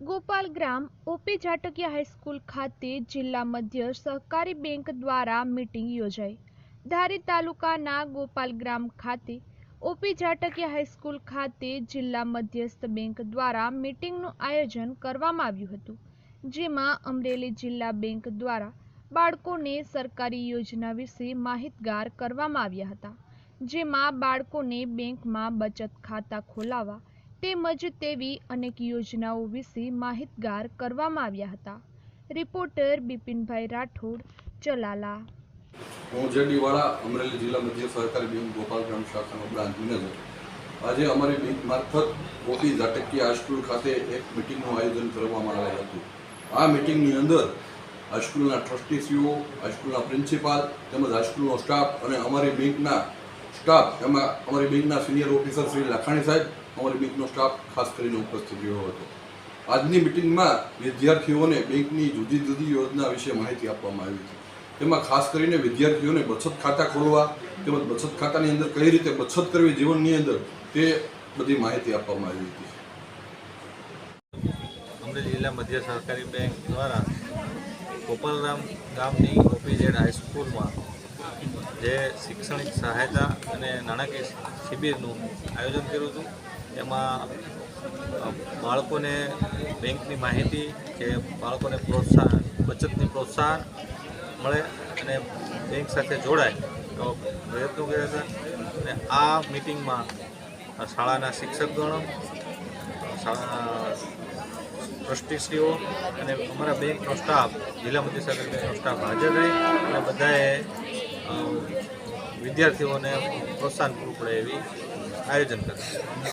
Gopal Gram, OP Jatakiya high school ખાતે જિલ્લા મધ્ય સહકારી બેંક દ્વારા મીટિંગ યોજાઈ. ધારી તાલુકાના ગોપાલ ગ્રામ ખાતે ઓપી જાટકિયા હાઈસ્કૂલ ખાતે જિલ્લા મધ્યસ્થ બેંક દ્વારા મીટિંગનું આયોજન કરવામાં આવ્યું હતું, જેમાં અમરેલી જિલ્લા બેંક દ્વારા બાળકોને સરકારી યોજના વિશે માહિતગાર કરવામાં આવ્યા હતા, જેમાં બાળકોને બેંકમાં બચત ખાતા ખોલાવવા તેમજ તેવી અનેક યોજનાઓ વિશે માહિતગાર કરવામાં આવ્યા હતા. રિપોર્ટર બિપિનભાઈ રાઠોડ, ચલાલા. હું જેડીવાળા અમરેલી જિલ્લા મધ્ય સહકારી બેંક ગોપાલ ગ્રામ શાખાનો બ્રાન્ચ મેનેજર. આજે અમારી બેંક મારફત ઓપી ઝાટકી હાઈસ્કૂલ ખાતે એક મિટિંગનું આયોજન કરવામાં આવેલ હતું. આ મિટિંગની અંદર હાઈસ્કૂલના ટ્રસ્ટીસીઓ, હાઈસ્કૂલના પ્રિન્સિપાલ તેમજ હાઈસ્કૂલનો સ્ટાફ અને અમારી બેંકના સ્ટાફ, એમાં અમારી બેંકના સિનિયર ઓફિસર શ્રી લાખાણી સાહેબ અમારી બેંકનો સ્ટાફ ખાસ કરીને ઉપસ્થિત રહ્યો હતો. આજની મિટિંગમાં વિદ્યાર્થીઓને બેંકની જુદી જુદી યોજના વિશે માહિતી આપવામાં આવી હતી. તેમાં ખાસ કરીને વિદ્યાર્થીઓને બચત ખાતા ખોલવા, તેમજ બચત ખાતાની અંદર કઈ રીતે બચત કરવી જીવનની અંદર, તે બધી માહિતી આપવામાં આવી હતી. અમરેલી જિલ્લા મધ્ય સહકારી બેંક દ્વારા ગોપાલરામ ગામની ઓપીઝેડ હાઈસ્કૂલમાં જે શૈક્ષણિક સહાયતા અને નાણાકીય શિબિરનું આયોજન કર્યું હતું. એમાં બાળકોને બેંકની માહિતી કે બાળકોને પ્રોત્સાહન, બચતની પ્રોત્સાહન મળે અને બેંક સાથે જોડાય, તો પ્રયત્નો કર્યા છે. અને આ મિટિંગમાં શાળાના શિક્ષકગણો ટ્રસ્ટીશ્રીઓ અને અમારા બેંકનો સ્ટાફ, જિલ્લા મંત્રી સહકારી બેંકનો સ્ટાફ હાજર રહી અને બધાએ વિદ્યાર્થીઓને પ્રોત્સાહન પૂરું પડે એવી આયોજન કર્યું